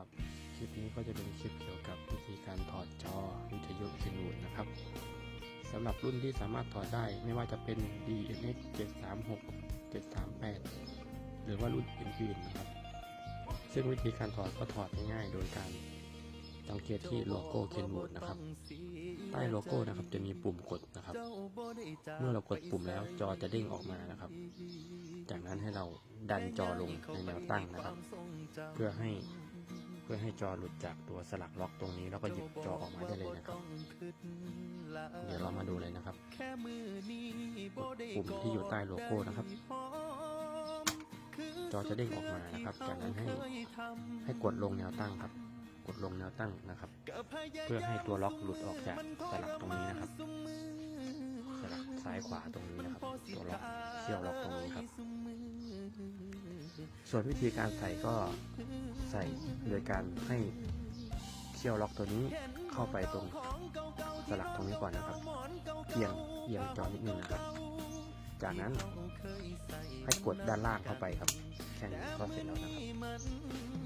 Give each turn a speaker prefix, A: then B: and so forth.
A: รับคลิปนี้ก็จะเป็นคลิปเกี่ยวกับวิธีการถอดจอวิทยุเคนวูดนะครับสำหรับรุ่นที่สามารถถอดได้ไม่ว่าจะเป็น DNX 736 738 หรือว่ารุ่นอื่นๆนะครับ ซึ่งวิธีการถอดก็ถอดง่ายๆ โดยการสังเกตที่โลโก้เคนวูดนะครับ ใต้โลโก้นะครับจะมีปุ่มกดนะครับ เมื่อเรากดปุ่มแล้วจอจะเด้งออกมานะครับ จากนั้นให้เราดันจอลงในแนวตั้งนะครับ เพื่อให้ พื่อให้จอหลุดจากตัวสลักล็อกตรงนี้ แล้วก็หยิบจอออกมาได้เลยนะครับ เดี๋ยวเรามาดูเลยนะครับกดปุ่มที่อยู่ใต้โลโก้นะครับ จอจะเด้งออกมานะครับ จากนั้นให้ให้กดลงแนวตั้งครับ กดลงแนวตั้งนะครับ เพื่อให้ตัวล็อกหลุดออกจากสลักตรงนี้นะครับสลักซ้ายขวาตรงนี้นะครับ ตัวล็อกเชี่ยวล็อกตรงนี้ครับ ส่วนวิธีการใส่ก็ ใส่โดยการให้เชี่ยวล็อกตัวนี้เข้าไปตรงสลักตรงนี้ก่อนนะครับเอียงเอียงจอนิดนึงนะครับ จากนั้นให้กดด้านล่างเข้าไปครับ แค่นี้ก็เสร็จแล้วนะครับ